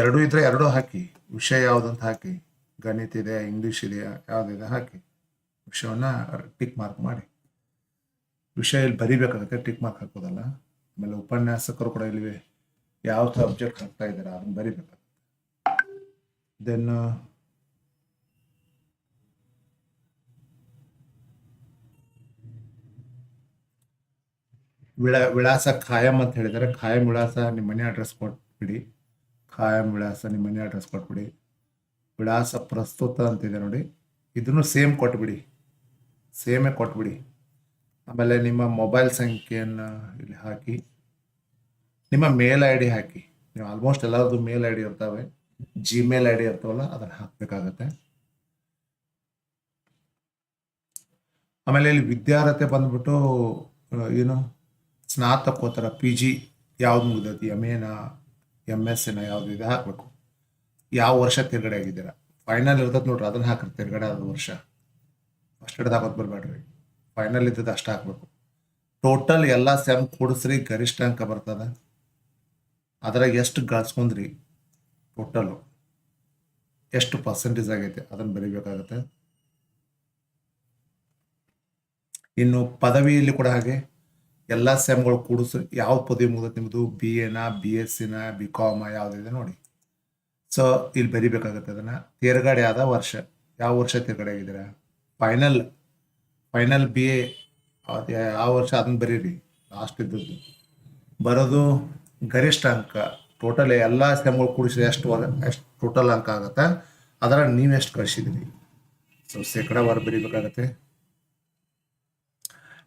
ಎರಡೂ ಇದ್ರೆ ಎರಡೂ ಹಾಕಿ, ವಿಷಯ ಯಾವುದಂತ ಹಾಕಿ, ಗಣಿತ ಇದೆ ಇಂಗ್ಲಿಷ್ ಇದೆಯಾ ಯಾವುದಿದೆ ಹಾಕಿ, ವಿಷಯವನ್ನ ಟಿಕ್ ಮಾರ್ಕ್ ಮಾಡಿ. ವಿಷಯ ಇಲ್ಲಿ ಬರಿಬೇಕಾಗತ್ತೆ ಟಿಕ್ ಮಾರ್ಕ್ ಹಾಕೋದಲ್ಲ, ಆಮೇಲೆ ಉಪನ್ಯಾಸಕರು ಕೂಡ ಇಲ್ಲಿ ಯಾವ ಸಬ್ಜೆಕ್ಟ್ ಹಾಕ್ತಾ ಇದ್ದಾರೆ ಅದನ್ನ ಬರಿಬೇಕಾಗುತ್ತೆ. ದೆನ್ ವಿಳಾ, ವಿಳಾಸ ಖಾಯಂ ಅಂತ ಹೇಳಿದರೆ, ಖಾಯಂ ವಿಳಾಸ ನಿಮ್ಮ ಮನೆ ಅಡ್ರೆಸ್ ಕೊಟ್ಬಿಡಿ. ಖಾಯಂ ವಿಳಾಸ ನಿಮ್ಮ ಮನೆ ಅಡ್ರೆಸ್ ಕೊಟ್ಬಿಡಿ. ವಿಳಾಸ ಪ್ರಸ್ತುತ ಅಂತಿದೆ ನೋಡಿ. ಇದನ್ನು ಸೇಮ್ ಕೊಟ್ಬಿಡಿ. ಸೇಮೇ ಕೊಟ್ಬಿಡಿ. ಆಮೇಲೆ ನಿಮ್ಮ ಮೊಬೈಲ್ ಸಂಖ್ಯೆಯನ್ನು ಇಲ್ಲಿ ಹಾಕಿ. ನಿಮ್ಮ ಮೇಲ್ ಐ ಡಿ ಹಾಕಿ. ನೀವು ಆಲ್ಮೋಸ್ಟ್ ಎಲ್ಲರದ್ದು ಮೇಲ್ ಐ ಡಿ ಇರ್ತವೆ. ಜಿಮೇಲ್ ಐ ಡಿ ಇರ್ತಾವಲ್ಲ, ಅದನ್ನು ಹಾಕಬೇಕಾಗತ್ತೆ. ಆಮೇಲೆ ಇಲ್ಲಿ ವಿದ್ಯಾರ್ಹತೆ ಬಂದ್ಬಿಟ್ಟು ಏನು, ಸ್ನಾತಕೋತ್ತರ ಪಿ ಜಿ ಯಾವ್ದು ಮುಗಿದೈತಿ? ಎಂ ಎಂ ಎಸ್ ಎನ ಯಾವ್ದು ಇದೆ ಹಾಕಬೇಕು. ಯಾವ ವರ್ಷ ತಿರ್ಗಡೆ ಆಗಿದ್ದೀರಾ? ಫೈನಲ್ ಇರ್ತದೆ ನೋಡ್ರಿ, ಅದನ್ನ ಹಾಕ್ರಿ, ತಿರುಗಡೆ ಆದ ವರ್ಷ. ಫಸ್ಟ್ ಹಿಡ್ದು ಹಾಕೋದು ಬರಬೇಡ್ರಿ ಫೈನಲ್ ಇದ್ದದ್ದು ಅಷ್ಟು ಹಾಕ್ಬೇಕು. ಟೋಟಲ್ ಎಲ್ಲ ಸೆಮ್ ಕೂಡಿಸ್ರಿ, ಗರಿಷ್ಠ ಅಂಕ ಬರ್ತದ. ಅದ್ರಾಗ ಎಷ್ಟು ಗಳಿಸ್ಕೊಂಡ್ರಿ? ಟೋಟಲು ಎಷ್ಟು ಪರ್ಸೆಂಟೇಜ್ ಆಗೈತೆ? ಅದನ್ನು ಬರೀಬೇಕಾಗತ್ತೆ. ಇನ್ನು ಪದವಿಯಲ್ಲಿ ಕೂಡ ಹಾಗೆ. ಎಲ್ಲ ಸೆಮ್ಗಳು ಕೂಡಿಸಿ, ಯಾವ ಪದವಿ ಮುಗಿದೈತೆ ನಿಮ್ಮದು ಬಿ ಎನ ಬಿ ಎಸ್ ಸಿನ ಬಿ ಕಾಮ ಯಾವುದಿದೆ ನೋಡಿ. ಸೊ ಇಲ್ಲಿ ಬರಿಬೇಕಾಗತ್ತೆ ಅದನ್ನು. ತೇರ್ಗಡೆ ಆದ ವರ್ಷ. ಯಾವ ವರ್ಷ ತೇರ್ಗಡೆ ಆಗಿದ್ದೀರಾ? ಫೈನಲ್ ಫೈನಲ್ ಬಿ ಎ ಯಾವ ವರ್ಷ ಅದನ್ನ ಬರೀರಿ. ಲಾಸ್ಟ್ ಇದ್ದದ್ದು. ಬರೋದು ಗರಿಷ್ಠ ಅಂಕ. ಟೋಟಲ್ ಎಲ್ಲ ಸೆಮ್ಗಳು ಕೂಡಿಸಿ ಎಷ್ಟು ಎಷ್ಟು ಟೋಟಲ್ ಅಂಕ ಆಗುತ್ತೆ? ಅದರ ನೀವು ಎಷ್ಟು ಕಳಿಸಿದ್ರಿ? ಸೊ ಶೇಕಡಾವಾರು ಬರೀಬೇಕಾಗತ್ತೆ.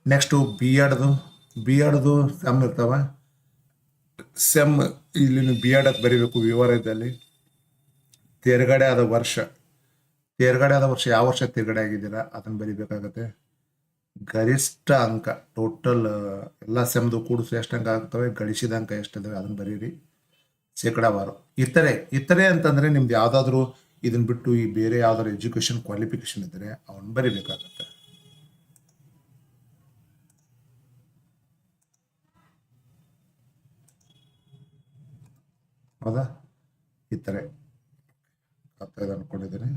ನೆಕ್ಸ್ಟು ಬಿ ಎಡ್ದು ಬಿ ಎಡ್ದು ಸೆಮ್ ಇರ್ತಾವ. ಸೆಮ್ ಇಲ್ಲಿ ಬಿ ಎಡ್ ಅಂತ ಬರೀಬೇಕು ಇದ್ದಲ್ಲಿ. ತೇರ್ಗಡೆ ಆದ ವರ್ಷ. ತೇರ್ಗಡೆ ಆದ ವರ್ಷ ಯಾವ ವರ್ಷ ತೇರ್ಗಡೆ ಆಗಿದ್ದೀರಾ? ಅದನ್ನು ಬರಿಬೇಕಾಗತ್ತೆ. ಗರಿಷ್ಠ ಅಂಕ ಟೋಟಲ್ ಎಲ್ಲ ಸೆಮ್ದು ಕೂಡಿಸಿ ಎಷ್ಟು ಅಂಕ ಆಗ್ತವೆ ಗಳಿಸಿದ ಅಂಕ ಎಷ್ಟಿದಾವೆ ಅದನ್ನು ಬರೀರಿ. ಶೇಕಡಾವಾರು ಇತರೆ ಇತರೆ ಅಂತಂದ್ರೆ ನಿಮ್ದು ಯಾವುದಾದ್ರೂ ಇದನ್ನ ಬಿಟ್ಟು ಈ ಬೇರೆ ಯಾವ್ದಾದ್ರು ಎಜುಕೇಶನ್ ಕ್ವಾಲಿಫಿಕೇಶನ್ ಇದ್ದರೆ ಅವನ್ನ ಬರಿಬೇಕಾಗತ್ತೆ. ಹೌದಾ ಇತರೆ ಇದೆ ಅನ್ಕೊಂಡಿದ್ದೀನಿ.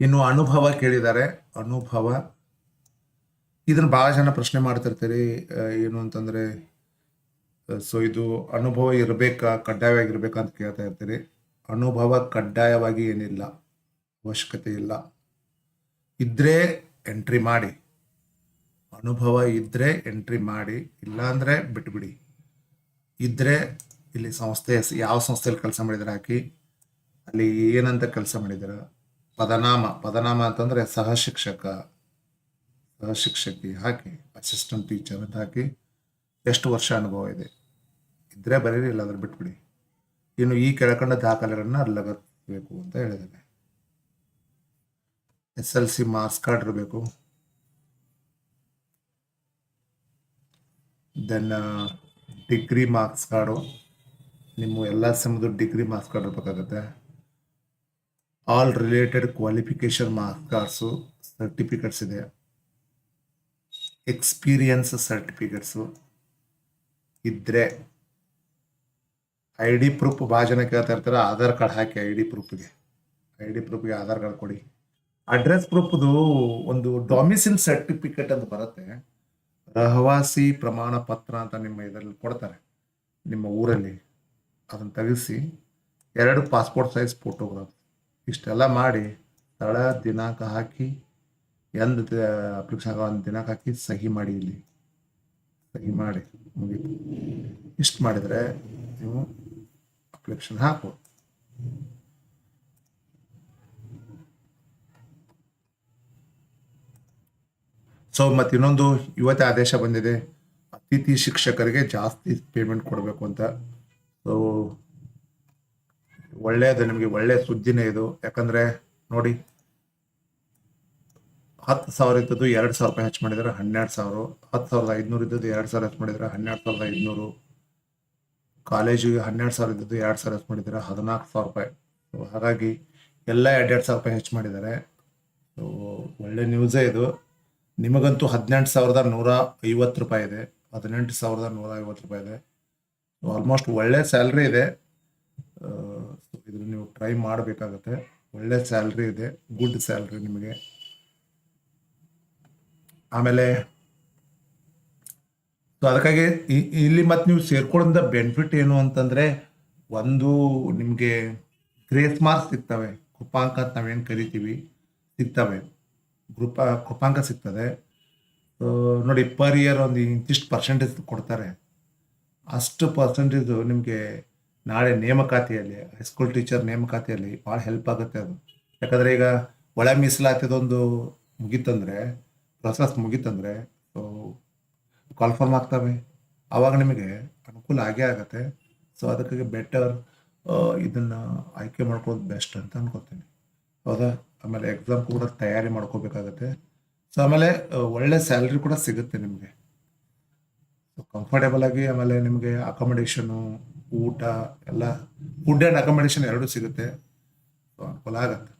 ಇನ್ನು ಅನುಭವ ಕೇಳಿದ್ದಾರೆ. ಅನುಭವ. ಇದನ್ನ ಬಹಳ ಜನ ಪ್ರಶ್ನೆ ಮಾಡ್ತಿರ್ತೀರಿ ಏನು ಅಂತಂದ್ರೆ ಸೊ ಇದು ಅನುಭವ ಇರಬೇಕಾ, ಕಡ್ಡಾಯವಾಗಿರ್ಬೇಕಾ ಅಂತ ಕೇಳ್ತಾ ಇರ್ತೀರಿ. ಅನುಭವ ಕಡ್ಡಾಯವಾಗಿ ಏನಿಲ್ಲ, ಅವಶ್ಯಕತೆ ಇಲ್ಲ. ಇದ್ರೆ ಎಂಟ್ರಿ ಮಾಡಿ. ಅನುಭವ ಇದ್ರೆ ಎಂಟ್ರಿ ಮಾಡಿ, ಇಲ್ಲಾಂದ್ರೆ ಬಿಟ್ಬಿಡಿ. ಇದ್ರೆ ಇಲ್ಲಿ ಸಂಸ್ಥೆ, ಯಾವ ಸಂಸ್ಥೆಯಲ್ಲಿ ಕೆಲಸ ಮಾಡಿದಾರೆ ಹಾಕಿ ಅಲ್ಲಿ ಏನಂತ ಕೆಲಸ ಮಾಡಿದಾರ? ಪದನಾಮ ಪದನಾಮ ಅಂತಂದ್ರೆ ಸಹ ಶಿಕ್ಷಕ ಸಹ ಶಿಕ್ಷಕಿ ಹಾಕಿ ಅಸಿಸ್ಟೆಂಟ್ ಟೀಚರ್ ಅಂತ ಹಾಕಿ ಎಷ್ಟು ವರ್ಷ ಅನುಭವ ಇದೆ? ಇದ್ರೆ ಬರೀರಿ ಇಲ್ಲಾಂದ್ರೆ ಬಿಟ್ಬಿಡಿ. ಇನ್ನು ಈ ಕೆಳಕಂಡ ದಾಖಲೆಗಳನ್ನ ಅಲ್ಲಗಬೇಕು ಅಂತ ಹೇಳಿದ್ದೇನೆ. S L C marks card ಇರಬೇಕು. Then degree marks card. ನಿಮ್ಮ ಎಲ್ಲ ಸಮದ ಡಿಗ್ರಿ ಮಾರ್ಕ್ಸ್ ಕಾರ್ಡ್ ಇರಬೇಕಾಗತ್ತೆ. All related qualification marks cards, certificates ಇದೆ. Experience certificates. ಇದ್ದರೆ ಐ ಡಿ ಪ್ರೂಫ್ ಭಾಳ ಜನ ಕೇಳ್ತಾ ಇರ್ತಾರೆ, ಆಧಾರ್ ಕಾರ್ಡ್ ಹಾಕಿ ಐ ಡಿ ಪ್ರೂಫ್ಗೆ. ಐ ಡಿ ಪ್ರೂಫ್ಗೆ ಆಧಾರ್ ಕಾರ್ಡ್ ಕೊಡಿ. ಅಡ್ರೆಸ್ ಪ್ರೂಫ್ದು ಒಂದು ಡೊಮಿಸಿಲ್ ಸರ್ಟಿಫಿಕೇಟ್ ಅಂತ ಬರುತ್ತೆ. ರಹವಾಸಿ ಪ್ರಮಾಣ ಪತ್ರ ಅಂತ ನಿಮ್ಮ ಇದರಲ್ಲಿ ಕೊಡ್ತಾರೆ. ನಿಮ್ಮ ಊರಲ್ಲಿ ಅದನ್ನು ತೆಗೆಸಿ ಎರಡು ಪಾಸ್ಪೋರ್ಟ್ ಸೈಜ್ ಫೋಟೋಗ್ರಾಫ್ ಇಷ್ಟೆಲ್ಲ ಮಾಡಿ ಸ್ಥಳ ದಿನಾಂಕ ಹಾಕಿ ಎಂದು ಅಪ್ಲಿಕೇಶನ್ ಒಂದು ದಿನಾಂಕ ಹಾಕಿ ಸಹಿ ಮಾಡಿ ಇಲ್ಲಿ. ಸಹಿ ಮಾಡಿ ಮುಗೀತು. ಇಷ್ಟು ಮಾಡಿದರೆ ನೀವು ಅಪ್ಲಿಕೇಶನ್ ಹಾಕು ಸೊ ಮತ್ತು ಇನ್ನೊಂದು, ಇವತ್ತೇ ಆದೇಶ ಬಂದಿದೆ. ಅತಿಥಿ ಶಿಕ್ಷಕರಿಗೆ ಜಾಸ್ತಿ ಪೇಮೆಂಟ್ ಕೊಡಬೇಕು ಅಂತ. ಸೊ ಒಳ್ಳೆಯದು ನಿಮಗೆ ಒಳ್ಳೆ ಸುದ್ದಿನೇ ಇದು. ಯಾಕಂದ್ರೆ, ನೋಡಿ, ಹತ್ತು ಸಾವಿರ ಇದ್ದದ್ದು ಎರಡು ಸಾವಿರ ರೂಪಾಯಿ ಹೆಚ್ಚು ಮಾಡಿದರೆ, ಹನ್ನೆರಡು ಸಾವಿರ. ಹತ್ತು ಸಾವಿರದ ಐದುನೂರು ಇದ್ದದ್ದು ಎರಡು ಸಾವಿರ ಹೆಚ್ಚು ಮಾಡಿದರೆ, ಹನ್ನೆರಡು ಸಾವಿರದ ಐದುನೂರು. ಕಾಲೇಜಿಗೆ ಹನ್ನೆರಡು ಸಾವಿರ ಇದ್ದದ್ದು ಎರಡು ಸಾವಿರ ಹೆಚ್ಚು ಮಾಡಿದರೆ, ಹದಿನಾಲ್ಕು ಸಾವಿರ ರೂಪಾಯಿ. ಸೊ ಹಾಗಾಗಿ ಎಲ್ಲ ಎರಡೆರಡು ಸಾವಿರ ರೂಪಾಯಿ ಹೆಚ್ಚು ಮಾಡಿದ್ದಾರೆ ಸೊ ಒಳ್ಳೆ ನ್ಯೂಸೇ ಇದು. ನಿಮಗಂತೂ ಹದಿನೆಂಟು ಸಾವಿರದ ನೂರ ಐವತ್ತು ರೂಪಾಯಿ ಇದೆ. ಹದಿನೆಂಟು ಸಾವಿರದ ನೂರ ಐವತ್ತು ರೂಪಾಯಿ ಇದೆ. ಆಲ್ಮೋಸ್ಟ್ ಒಳ್ಳೆ ಸ್ಯಾಲ್ರಿ ಇದೆ. ಇದನ್ನು ನೀವು ಟ್ರೈ ಮಾಡಬೇಕಾಗತ್ತೆ. ಒಳ್ಳೆ ಸ್ಯಾಲ್ರಿ ಇದೆ. ಗುಡ್ ಸ್ಯಾಲ್ರಿ ನಿಮಗೆ. ಆಮೇಲೆ ಸೊ ಅದಕ್ಕಾಗಿ ಇಲ್ಲಿ ಮತ್ತೆ ನೀವು ಸೇರ್ಕೊಳ್ಳೋದ ಬೆನಿಫಿಟ್ ಏನು ಅಂತಂದ್ರೆ, ಒಂದು ನಿಮಗೆ ಗ್ರೇಸ್ ಮಾರ್ಕ್ಸ್ ಸಿಗ್ತವೆ. ಕೃಪಾಂಕ ಅಂತ ನಾವೇನು ಕರಿತೀವಿ, ಸಿಗ್ತವೆ. ಗ್ರೂಪ ಕೃಪಾಂಕ ಸಿಗ್ತದೆ. ನೋಡಿ ಪರ್ ಇಯರ್ ಒಂದು ಇಂತಿಷ್ಟು ಪರ್ಸೆಂಟೇಜ್ ಕೊಡ್ತಾರೆ. ಅಷ್ಟು ಪರ್ಸೆಂಟೇಜು ನಿಮಗೆ ನಾಳೆ ನೇಮಕಾತಿಯಲ್ಲಿ ಹೈಸ್ಕೂಲ್ ಟೀಚರ್ ನೇಮಕಾತಿಯಲ್ಲಿ ಭಾಳ ಹೆಲ್ಪ್ ಆಗುತ್ತೆ ಅದು. ಯಾಕಂದರೆ ಈಗ ಒಳ ಮೀಸಲಾತಿದೊಂದು ಮುಗೀತಂದರೆ ಪ್ರೊಸೆಸ್ ಮುಗೀತಂದರೆ ಸೊ ಕಾಲ್ಫಾರ್ಮ್ ಆಗ್ತವೆ ಆವಾಗ ನಿಮಗೆ ಅನುಕೂಲ ಆಗೇ ಆಗುತ್ತೆ. ಸೊ ಅದಕ್ಕಾಗಿ ಬೆಟರ್ ಇದನ್ನು ಆಯ್ಕೆ ಮಾಡ್ಕೊಳ್ಳೋದು ಬೆಸ್ಟ್ ಅಂತ ಅನ್ಕೋತೀನಿ. ಹೌದಾ? ಆಮೇಲೆ ಎಕ್ಸಾಮ್ ಕೂಡ ತಯಾರಿ ಮಾಡ್ಕೋಬೇಕಾಗತ್ತೆ. ಸೊ ಆಮೇಲೆ ಒಳ್ಳೆ ಸ್ಯಾಲ್ರಿ ಕೂಡ ಸಿಗುತ್ತೆ ನಿಮಗೆ. ಕಂಫರ್ಟೇಬಲ್ ಆಗಿ ಆಮೇಲೆ ನಿಮಗೆ ಅಕಾಮಿಡೇಷನು ಊಟ, ಎಲ್ಲ ಫುಡ್ ಆ್ಯಂಡ್ ಅಕಾಮಿಡೇಷನ್ ಎರಡೂ ಸಿಗುತ್ತೆ. ಸೊ ಅನುಕೂಲ ಆಗತ್ತೆ.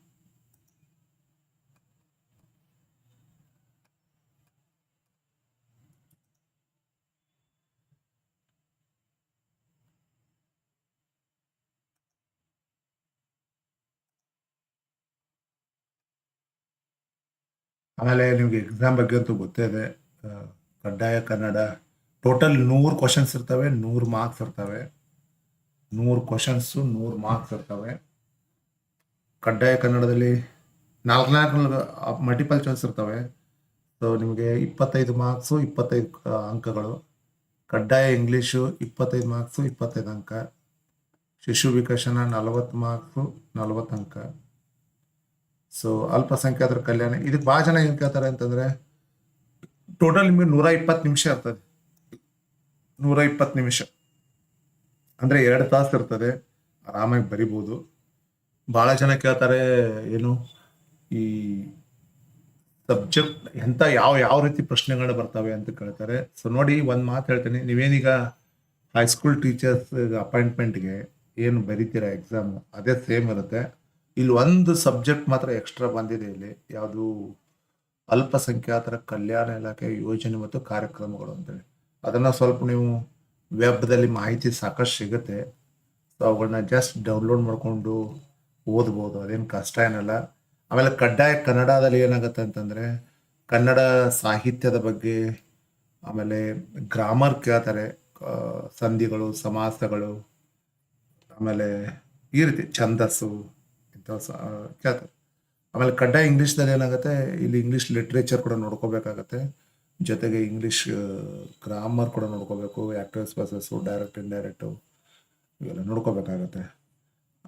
ಆಮೇಲೆ ನಿಮಗೆ ಎಕ್ಸಾಮ್ ಬಗ್ಗೆ ಅಂತೂ ಗೊತ್ತೇ ಇದೆ ಕಡ್ಡಾಯ ಕನ್ನಡ ಟೋಟಲ್ ನೂರು ಕ್ವಶನ್ಸ್ ಇರ್ತವೆ, ನೂರು ಮಾರ್ಕ್ಸ್ ಇರ್ತವೆ. ನೂರು ಕ್ವಶನ್ಸು ನೂರು ಮಾರ್ಕ್ಸ್ ಇರ್ತವೆ. ಕಡ್ಡಾಯ ಕನ್ನಡದಲ್ಲಿ ನಾಲ್ಕು ನಾಲ್ಕು ಮಲ್ಟಿಪಲ್ ಚಾಯ್ಸ್ ಇರ್ತವೆ. ಸೊ ನಿಮಗೆ ಇಪ್ಪತ್ತೈದು ಮಾರ್ಕ್ಸು ಇಪ್ಪತ್ತೈದು ಅಂಕಗಳು. ಕಡ್ಡಾಯ ಇಂಗ್ಲೀಷು ಇಪ್ಪತ್ತೈದು ಮಾರ್ಕ್ಸು ಇಪ್ಪತ್ತೈದು ಅಂಕ. ಶಿಶು ವಿಕಸನ ನಲವತ್ತು ಮಾರ್ಕ್ಸು ನಲವತ್ತು ಅಂಕ. ಸೊ ಅಲ್ಪಸಂಖ್ಯಾತರ ಕಲ್ಯಾಣ ಇದಕ್ಕೆ ಭಾಳ ಜನ ಏನು ಕೇಳ್ತಾರೆ ಅಂತಂದ್ರೆ ಟೋಟಲ್ ನಿಮಗೆ ನೂರ ಇಪ್ಪತ್ತು ನಿಮಿಷ ಇರ್ತದೆ. ನೂರ ಇಪ್ಪತ್ತು ನಿಮಿಷ. ಅಂದ್ರೆ ಎರಡು ತಾಸು ಇರ್ತದೆ, ಆರಾಮಾಗಿ ಬರಿಬೋದು. ಭಾಳ ಜನ ಕೇಳ್ತಾರೆ, ಏನು, ಈ ಸಬ್ಜೆಕ್ಟ್ ಎಂಥ ಯಾವ ಯಾವ ರೀತಿ ಪ್ರಶ್ನೆಗಳು ಬರ್ತವೆ ಅಂತ ಕೇಳ್ತಾರೆ. ಸೊ ನೋಡಿ, ಒಂದು ಮಾತು ಹೇಳ್ತೀನಿ. ನೀವೇನೀಗ ಹೈಸ್ಕೂಲ್ ಟೀಚರ್ಸ್ ಅಪಾಯಿಂಟ್ಮೆಂಟ್ಗೆ ಏನು ಬರೀತೀರಾ ಎಕ್ಸಾಮು ಅದೇ ಸೇಮ್ ಇರುತ್ತೆ. ಇಲ್ಲಿ ಒಂದು ಸಬ್ಜೆಕ್ಟ್ ಮಾತ್ರ ಎಕ್ಸ್ಟ್ರಾ ಬಂದಿದೆ ಇಲ್ಲಿ. ಯಾವುದು ಅಲ್ಪಸಂಖ್ಯಾತರ ಕಲ್ಯಾಣ ಇಲಾಖೆ ಯೋಜನೆ ಮತ್ತು ಕಾರ್ಯಕ್ರಮಗಳು ಅಂತೇಳಿ ಅದನ್ನು ಸ್ವಲ್ಪ ನೀವು ವೆಬ್ದಲ್ಲಿ ಮಾಹಿತಿ ಸಾಕಷ್ಟು ಸಿಗುತ್ತೆ. ಸೊ ಅವುಗಳನ್ನ ಜಸ್ಟ್ ಡೌನ್ಲೋಡ್ ಮಾಡಿಕೊಂಡು ಓದ್ಬೋದು. ಅದೇನು ಕಷ್ಟ ಏನಲ್ಲ. ಆಮೇಲೆ ಕಡ್ಡಾಯ ಕನ್ನಡದಲ್ಲಿ ಏನಾಗುತ್ತೆ ಅಂತಂದರೆ, ಕನ್ನಡ ಸಾಹಿತ್ಯದ ಬಗ್ಗೆ, ಆಮೇಲೆ ಗ್ರಾಮರ್ ಕೇಳ್ತಾರೆ ಸಂಧಿಗಳು, ಸಮಾಸಗಳು, ಆಮೇಲೆ ಈ ರೀತಿ ಛಂದಸ್ಸು ಇಂಥವು ಸ ಕೇಳ್ತಾರೆ ಆಮೇಲೆ ಕಡ್ಡಾಯ ಇಂಗ್ಲೀಷ್ದಲ್ಲಿ ಏನಾಗುತ್ತೆ, ಇಲ್ಲಿ ಇಂಗ್ಲೀಷ್ ಲಿಟ್ರೇಚರ್ ಕೂಡ ನೋಡ್ಕೋಬೇಕಾಗತ್ತೆ. ಜೊತೆಗೆ ಇಂಗ್ಲೀಷ್ ಗ್ರಾಮರ್ ಕೂಡ ನೋಡ್ಕೋಬೇಕು ಆ್ಯಕ್ಟರ್ಸ್ ಬಸಸ್ಸು ಡೈರೆಕ್ಟ್ ಇಂಡೈರೆಕ್ಟು ಇವೆಲ್ಲ ನೋಡ್ಕೋಬೇಕಾಗತ್ತೆ.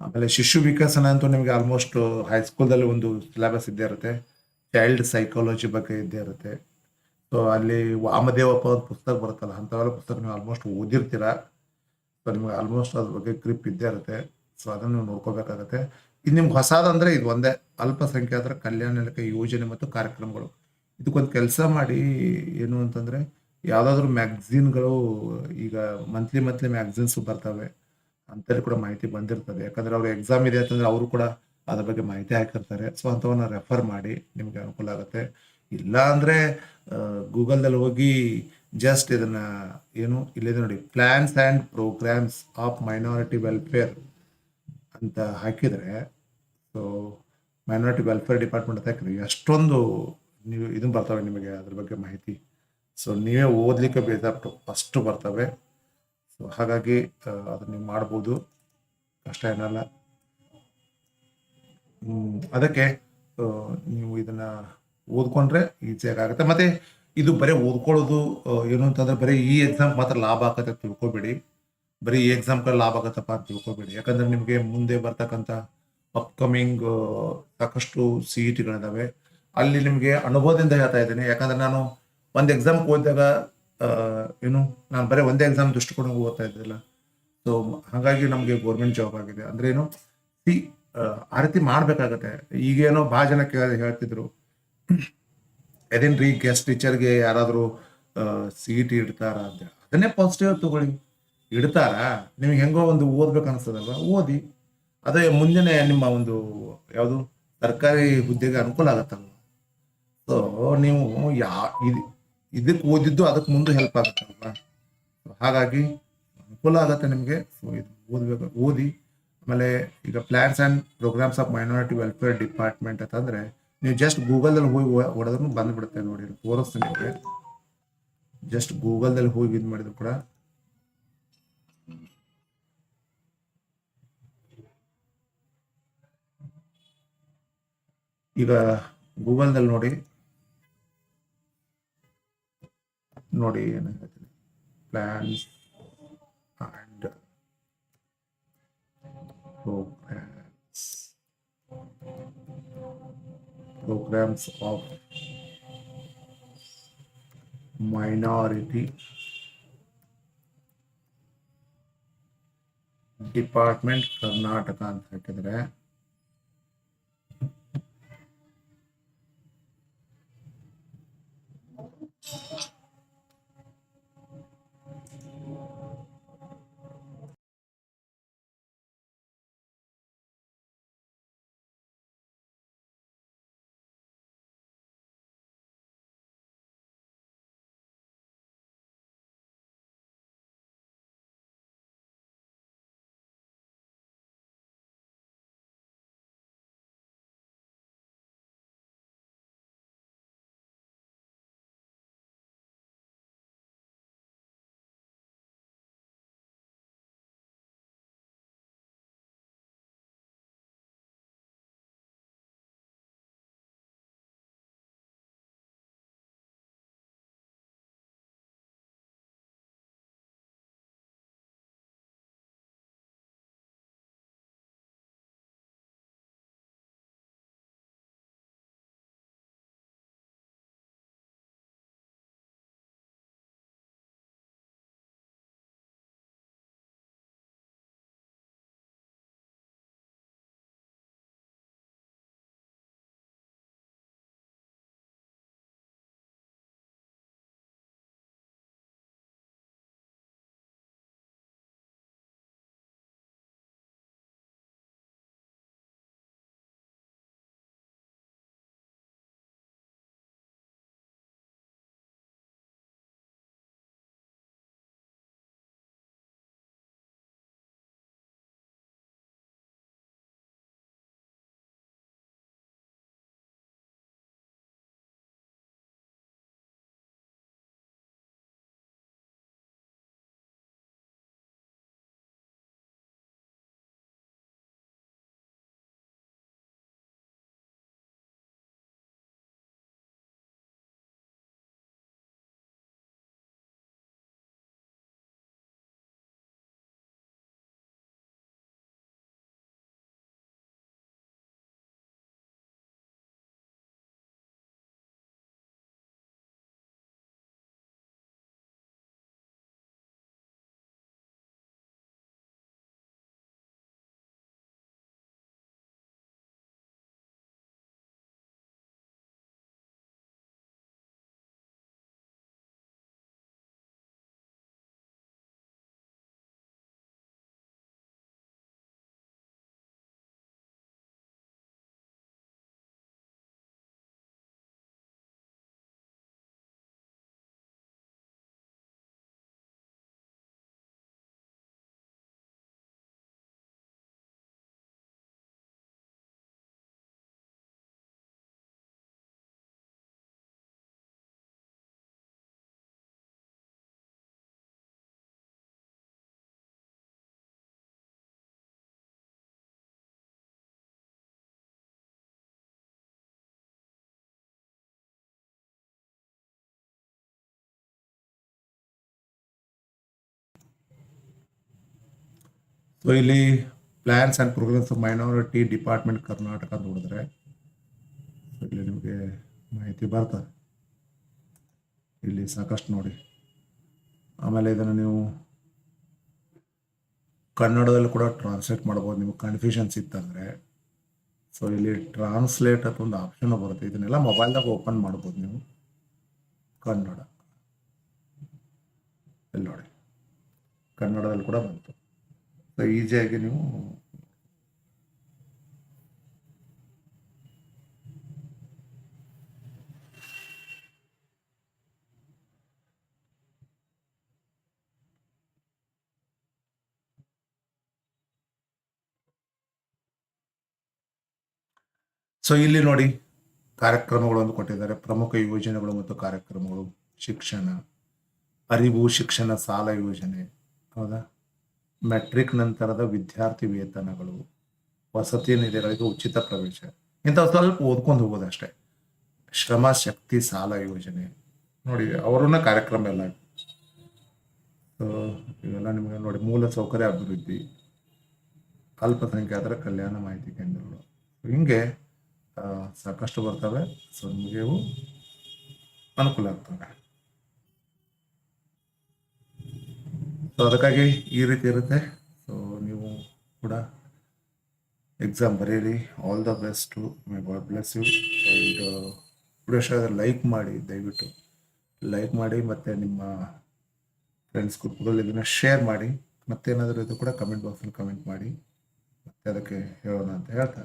ಆಮೇಲೆ ಶಿಶು ವಿಕಸನ ಅಂತೂ ನಿಮಗೆ ಆಲ್ಮೋಸ್ಟ್ ಹೈಸ್ಕೂಲ್ದಲ್ಲಿ ಒಂದು ಸಿಲೆಬಸ್ ಇದ್ದೇ ಇರುತ್ತೆ. ಚೈಲ್ಡ್ ಸೈಕಾಲಜಿ ಬಗ್ಗೆ ಇದ್ದೇ ಇರುತ್ತೆ. ಸೊ ಅಲ್ಲಿ ವಾಮದೇವಪ್ಪ ಒಂದು ಪುಸ್ತಕ ಬರುತ್ತಲ್ಲ, ಅಂಥವೆಲ್ಲ ಪುಸ್ತಕ ನೀವು ಆಲ್ಮೋಸ್ಟ್ ಓದಿರ್ತೀರ. ಸೊ ನಿಮಗೆ ಆಲ್ಮೋಸ್ಟ್ ಅದ್ರ ಬಗ್ಗೆ ಗ್ರಿಪ್ ಇದ್ದೇ ಇರುತ್ತೆ. ಸೊ ಅದನ್ನು ನೀವು ನೋಡ್ಕೋಬೇಕಾಗತ್ತೆ. ಇದು ನಿಮ್ಗೆ ಹೊಸದಂದ್ರೆ ಇದು ಒಂದೇ. ಅಲ್ಪಸಂಖ್ಯಾತರ ಕಲ್ಯಾಣ ಇಲಾಖೆ ಯೋಜನೆ ಮತ್ತು ಕಾರ್ಯಕ್ರಮಗಳು. ಇದಕ್ಕೊಂದು ಕೆಲಸ ಮಾಡಿ ಏನು ಅಂತಂದ್ರೆ ಯಾವುದಾದ್ರೂ ಮ್ಯಾಗ್ಝಿನ್ಗಳು ಈಗ ಮಂತ್ಲಿ ಮಂತ್ಲಿ ಮ್ಯಾಗ್ಝಿನ್ಸ್ ಬರ್ತವೆ. ಅಂತೇಳಿ ಕೂಡ ಮಾಹಿತಿ ಬಂದಿರ್ತದೆ. ಯಾಕಂದ್ರೆ ಅವ್ರ ಎಕ್ಸಾಮ್ ಇದೆ ಅಂತಂದ್ರೆ ಅವರು ಕೂಡ ಅದ್ರ ಬಗ್ಗೆ ಮಾಹಿತಿ ಹಾಕಿರ್ತಾರೆ. ಸೊ ಅಂಥವನ್ನ ರೆಫರ್ ಮಾಡಿ ನಿಮಗೆ ಅನುಕೂಲ ಆಗುತ್ತೆ. ಇಲ್ಲ ಅಂದ್ರೆ ಗೂಗಲ್ದಲ್ಲಿ ಹೋಗಿ ಜಸ್ಟ್ ಇದನ್ನ ಏನು ಇಲ್ಲಿದೆ ನೋಡಿ, plans and programmes of minority welfare ಅಂತ ಹಾಕಿದರೆ ಸೊ ಮೈನಾರಿಟಿ ವೆಲ್ಫೇರ್ ಡಿಪಾರ್ಟ್ಮೆಂಟ್ ಅಂತ ಎಷ್ಟೊಂದು ನೀವು ಇದನ್ನ ಬರ್ತವೆ ನಿಮಗೆ ಅದ್ರ ಬಗ್ಗೆ ಮಾಹಿತಿ. ಸೊ ನೀವೇ ಓದಲಿಕ್ಕೆ ಬೇಜಾರು ಅಷ್ಟು ಬರ್ತವೆ. ಸೊ ಹಾಗಾಗಿ ಅದನ್ನ ನೀವು ಮಾಡ್ಬೋದು. ಕಷ್ಟ ಏನಲ್ಲ. ಅದಕ್ಕೆ ನೀವು ಇದನ್ನ ಓದ್ಕೊಂಡ್ರೆ ಈಸಿಯಾಗಿ ಆಗುತ್ತೆ ಮತ್ತೆ ಇದು ಬರೀ ಓದ್ಕೊಳ್ಳೋದು ಏನು ಅಂತಂದ್ರೆ ಬರೀ ಈ ಎಕ್ಸಾಮ್ ಮಾತ್ರ ಲಾಭ ಆಗತ್ತೆ ತಿಳ್ಕೊಬೇಡಿ. ಬರೀ ಎಕ್ಸಾಮ್ ಲಾಭ ಆಗತ್ತಪ್ಪ ಅಂತ ತಿಳ್ಕೊಬೇಡಿ. ಯಾಕಂದ್ರೆ ನಿಮಗೆ ಮುಂದೆ ಬರ್ತಕ್ಕಂಥ ಅಪ್ಕಮಿಂಗ್ ಸಾಕಷ್ಟು ಸಿ ಇ ಅಲ್ಲಿ ನಿಮಗೆ ಅನುಭವದಿಂದ ಹೇಳ್ತಾ ಇದ್ದೀನಿ. ಯಾಕಂದ್ರೆ ನಾನು ಒಂದು ಎಕ್ಸಾಮ್ ಓದಿದಾಗ ಏನು, ನಾನು ಬರೀ ಒಂದೇ ಎಕ್ಸಾಮ್ ದೃಷ್ಟಿಕೋನ ಓದ್ತಾ ಇದ್ದಿಲ್ಲ ಸೊ ಹಾಗಾಗಿ ನಮಗೆ ಗೌರ್ಮೆಂಟ್ ಜಾಬ್ ಆಗಿದೆ. ಅಂದ್ರೆ ಏನು, ಸಿ, ಆ ರೀತಿ ಮಾಡ್ಬೇಕಾಗತ್ತೆ. ಈಗೇನೋ ಭಾಳ ಜನ ಕೇಳಿ, ಹೇಳ್ತಿದ್ರು. ಅದೇನ್ರಿ ಗೆಸ್ಟ್ ಟೀಚರ್ಗೆ ಯಾರಾದರೂ ಸಿ ಇ ಟಿ ಇಡ್ತಾರ ಅಂತ. ಅದನ್ನೇ ಪಾಸಿಟಿವ್ ತಗೊಳ್ಳಿ. ಇಡ್ತಾರ? ನಿಮ್ಗೆ ಹೆಂಗೋ ಒಂದು ಓದ್ಬೇಕು ಅನ್ಸ್ತದಲ್ವ? ಓದಿ. ಅದೇ ಮುಂಜಾನೆ ನಿಮ್ಮ ಒಂದು ಯಾವುದು ಸರ್ಕಾರಿ ಹುದ್ದೆಗೆ ಅನುಕೂಲ ಆಗತ್ತಲ್ವ? ಸೊ ನೀವು ಯಾ, ಇದು, ಇದಕ್ಕೆ ಓದಿದ್ದು ಅದಕ್ಕೆ ಮುಂದೆ ಹೆಲ್ಪ್ ಆಗುತ್ತಲ್ವಾ? ಹಾಗಾಗಿ ಅನುಕೂಲ ಆಗುತ್ತೆ ನಿಮಗೆ. ಸೊ ಇದು ಓದಬೇಕು, ಓದಿ. ಆಮೇಲೆ ಈಗ plans and programmes of minority welfare department ಅಂತಂದರೆ ನೀವು ಜಸ್ಟ್ ಗೂಗಲ್ದಲ್ಲಿ ಹೋಗಿ ಹೊಡೆದ್ರು ಬಂದ್ಬಿಡುತ್ತೆ ನೋಡಿ ತೋರಿಸ್ತೀನಿ ನಿಮಗೆ. ಜಸ್ಟ್ ಗೂಗಲ್ದಲ್ಲಿ ಹೋಗಿ ಇದು ಮಾಡಿದ್ರು ಕೂಡ ಈಗ ಗೂಗಲ್ದಲ್ಲಿ ನೋಡಿ. ನೋಡಿ ಏನು ಹೇಳ್ತೀನಿ plans and programmes programmes of minority department Karnataka ಅಂತ ಹಾಕಿದ್ರೆ ಸೊ ಇಲ್ಲಿ plans and programmes of minority department Karnataka ಅಂತ ನೋಡಿದ್ರೆ ಇಲ್ಲಿ ನಿಮಗೆ ಮಾಹಿತಿ ಬರ್ತದೆ. ಇಲ್ಲಿ ಸಾಕಷ್ಟು ನೋಡಿ. ಆಮೇಲೆ ಇದನ್ನು ನೀವು ಕನ್ನಡದಲ್ಲಿ ಕೂಡ ಟ್ರಾನ್ಸ್ಲೇಟ್ ಮಾಡ್ಬೋದು. ನಿಮಗೆ ಕನ್ಫ್ಯೂಷನ್ಸ್ ಇತ್ತಂದರೆ ಸೊ ಇಲ್ಲಿ ಟ್ರಾನ್ಸ್ಲೇಟ್ ಅಂತ ಒಂದು ಆಪ್ಷನ್ ಬರುತ್ತೆ. ಇದನ್ನೆಲ್ಲ ಮೊಬೈಲ್ದಾಗ ಓಪನ್ ಮಾಡ್ಬೋದು ನೀವು. ಕನ್ನಡ. ಇಲ್ಲಿ ನೋಡಿ. ಕನ್ನಡದಲ್ಲಿ ಕೂಡ ಬಂತು. ಈಸಿಯಾಗಿ ನೀವು ಸೊ ಇಲ್ಲಿ ನೋಡಿ ಕಾರ್ಯಕ್ರಮಗಳನ್ನು ಕೊಟ್ಟಿದ್ದಾರೆ. ಪ್ರಮುಖ ಯೋಜನೆಗಳು ಮತ್ತು ಕಾರ್ಯಕ್ರಮಗಳು. ಶಿಕ್ಷಣ, ಅರಿವು ಶಿಕ್ಷಣ, ಸಾಲ ಯೋಜನೆ. ಹೌದಾ? ಮೆಟ್ರಿಕ್ ನಂತರದ ವಿದ್ಯಾರ್ಥಿ ವೇತನಗಳು, ವಸತಿ ನಿಧಿಗಳಿಗೆ ಉಚಿತ ಪ್ರವೇಶ. ಇಂಥವು ಸ್ವಲ್ಪ ಓದ್ಕೊಂಡು ಹೋಗೋದು ಅಷ್ಟೇ. ಶ್ರಮ ಶಕ್ತಿ ಸಾಲ ಯೋಜನೆ. ನೋಡಿ, ಅವರನ್ನ ಕಾರ್ಯಕ್ರಮ ಎಲ್ಲ. ಇವೆಲ್ಲ ನಿಮಗೆ ನೋಡಿ, ಮೂಲ ಸೌಕರ್ಯ ಅಭಿವೃದ್ಧಿ, ಅಲ್ಪಸಂಖ್ಯಾತರ ಕಲ್ಯಾಣ ಮಾಹಿತಿ ಕೇಂದ್ರಗಳು. ಹಿಂಗೆ ಸಾಕಷ್ಟು ಬರ್ತವೆ. ಸೊ ನಿಮಗೆ ಅನುಕೂಲ ಆಗ್ತವೆ. ಸೊ ಅದಕ್ಕಾಗಿ ಈ ರೀತಿ ಇರುತ್ತೆ. ಸೊ ನೀವು ಕೂಡ ಎಕ್ಸಾಮ್ ಬರೀರಿ. All the best my God bless you and video like ಮಾಡಿ, ದಯವಿಟ್ಟು. ಲೈಕ್ ಮಾಡಿ ಮತ್ತು ನಿಮ್ಮ ಫ್ರೆಂಡ್ಸ್ ಗ್ರೂಪ್ಗಳಲ್ಲಿ ಇದನ್ನು ಶೇರ್ ಮಾಡಿ. ಮತ್ತೇನಾದರೂ ಇದು ಕೂಡ ಕಮೆಂಟ್ ಬಾಕ್ಸಲ್ಲಿ ಕಮೆಂಟ್ ಮಾಡಿ. ಮತ್ತೆ ಅದಕ್ಕೆ ಹೇಳೋಣ ಅಂತ ಹೇಳ್ತಾ.